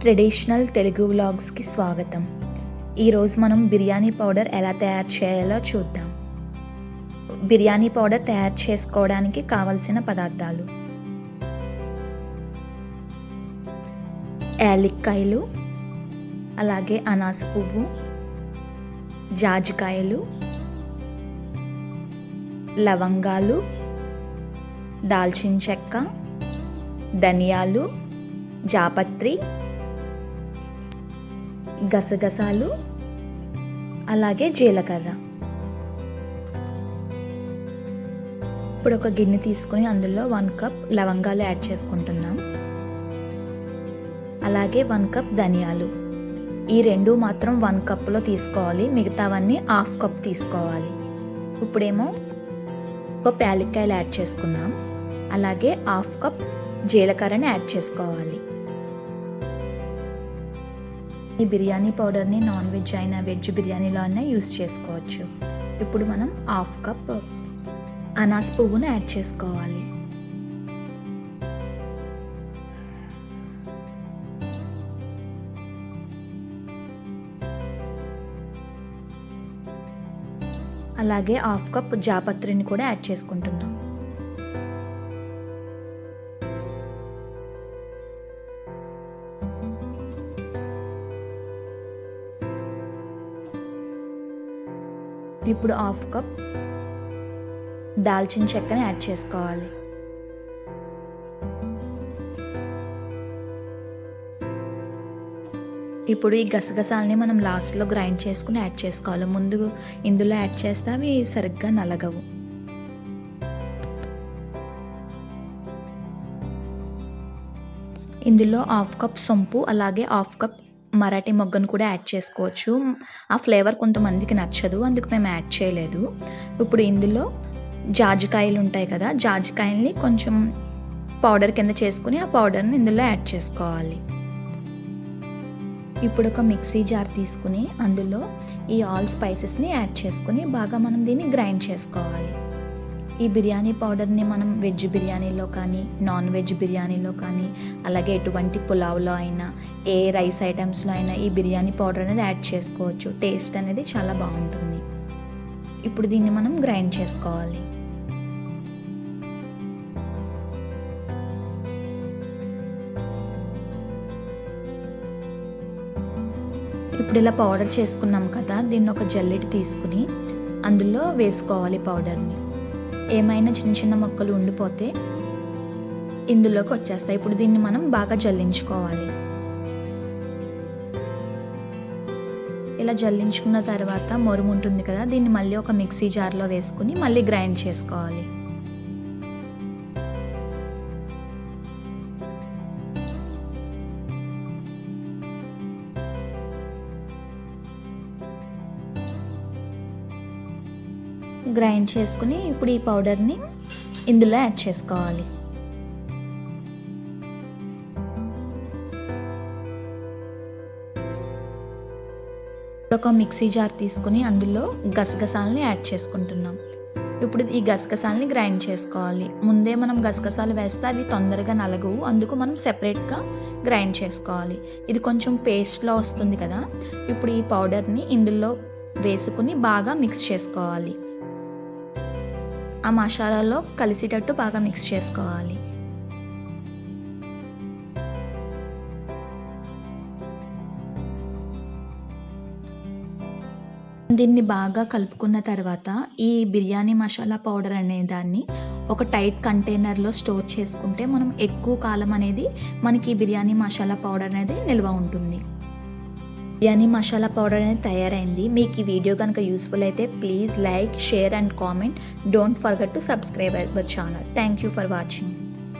Traditional Telugu వ్లాగ్స్కి స్వాగతం. ఈరోజు మనం బిర్యానీ పౌడర్ ఎలా తయారు చేయాలో చూద్దాం. బిర్యానీ పౌడర్ తయారు చేసుకోవడానికి కావలసిన పదార్థాలు. యాలక్కాయలు అలాగే అనాస పువ్వు జాజికాయలు లవంగాలు దాల్చిన చెక్క ధనియాలు జాపత్రి గసగసాలు అలాగే జీలకర్ర. ఇప్పుడు ఒక గిన్నె తీసుకుని అందులో వన్ కప్ లవంగాలు యాడ్ చేసుకుంటున్నాం. అలాగే వన్ కప్ ధనియాలు. ఈ రెండు మాత్రం వన్ కప్లో తీసుకోవాలి. మిగతావన్నీ హాఫ్ కప్ తీసుకోవాలి. ఇప్పుడేమో ఒక యాలక్కాయలు యాడ్ చేసుకున్నాం. అలాగే హాఫ్ కప్ జీలకర్రని యాడ్ చేసుకోవాలి. ఈ బిర్యానీ పౌడర్ని నాన్ వెజ్ అయినా వెజ్ బిర్యానీలో అయినా యూస్ చేసుకోవచ్చు. ఇప్పుడు మనం హాఫ్ కప్ అనాస్ పువ్వును యాడ్ చేసుకోవాలి. అలాగే హాఫ్ కప్ జాపత్రిని కూడా యాడ్ చేసుకుంటున్నాం. ఇప్పుడు హాఫ్ కప్ దాల్చిన చెక్కని యాడ్ చేసుకోవాలి. ఇప్పుడు ఈ గసగసాలని మనం లాస్ట్లో గ్రైండ్ చేసుకుని యాడ్ చేసుకోవాలి. ముందు ఇందులో యాడ్ చేస్తే అవి సరిగ్గా నలగవు. ఇందులో హాఫ్ కప్ సొంపు అలాగే హాఫ్ కప్ మరాఠీ మొగ్గను కూడా యాడ్ చేసుకోవచ్చు. ఆ ఫ్లేవర్ కొంతమందికి నచ్చదు అందుకు మేము యాడ్ చేయలేదు. ఇప్పుడు ఇందులో జాజికాయలు ఉంటాయి కదా జాజికాయల్ని కొంచెం పౌడర్ కింద చేసుకుని ఆ పౌడర్ని ఇందులో యాడ్ చేసుకోవాలి. ఇప్పుడు ఒక మిక్సీ జార్ తీసుకుని అందులో ఈ ఆల్ స్పైసెస్ని యాడ్ చేసుకుని బాగా మనం దీన్ని గ్రైండ్ చేసుకోవాలి. ఈ బిర్యానీ పౌడర్ని మనం వెజ్ బిర్యానీలో కానీ నాన్ వెజ్ బిర్యానీలో కానీ అలాగే ఎటువంటి పులావ్లో అయినా ఏ రైస్ ఐటమ్స్లో అయినా ఈ బిర్యానీ పౌడర్ అనేది యాడ్ చేసుకోవచ్చు. టేస్ట్ అనేది చాలా బాగుంటుంది. ఇప్పుడు దీన్ని మనం గ్రైండ్ చేసుకోవాలి. ఇప్పుడు ఇలా పౌడర్ చేసుకున్నాం కదా దీన్ని ఒక జల్లెడ తీసుకుని అందులో వేసుకోవాలి పౌడర్ని. ఏమైనా చిన్న చిన్న మొక్కలు ఉండిపోతే ఇందులోకి వచ్చేస్తాయి. ఇప్పుడు దీన్ని మనం బాగా జల్లించుకోవాలి. ఇలా జల్లించుకున్న తర్వాత మొరుము ఉంటుంది కదా దీన్ని మళ్ళీ ఒక మిక్సీ జార్లో వేసుకుని మళ్ళీ గ్రైండ్ చేసుకోవాలి. గ్రైండ్ చేసుకుని ఇప్పుడు ఈ పౌడర్ని ఇందులో యాడ్ చేసుకోవాలి. ఒక మిక్సీ జార్ తీసుకుని అందులో గసగసాలని యాడ్ చేసుకుంటున్నాం. ఇప్పుడు ఈ గసగసాలని గ్రైండ్ చేసుకోవాలి. ముందే మనం గసగసాలు వేస్తే అవి తొందరగా నలగవు. అందుకు మనం సెపరేట్గా గ్రైండ్ చేసుకోవాలి. ఇది కొంచెం పేస్ట్లో వస్తుంది కదా. ఇప్పుడు ఈ పౌడర్ని ఇందులో వేసుకుని బాగా మిక్స్ చేసుకోవాలి. ఆ మసాలాలో కలిసేటట్టు బాగా మిక్స్ చేసుకోవాలి. దీన్ని బాగా కలుపుకున్న తర్వాత ఈ బిర్యానీ మసాలా పౌడర్ అనే దాన్ని ఒక టైట్ కంటైనర్లో స్టోర్ చేసుకుంటే మనం ఎక్కువ కాలం అనేది మనకి బిర్యానీ మసాలా పౌడర్ అనేది నిల్వ ఉంటుంది. బిర్యానీ మసాలా పౌడర్ అనేది తయారైంది. మీకు ఈ వీడియో కనుక యూస్ఫుల్ అయితే please like share and comment don't forget to subscribe our channel thank you for watching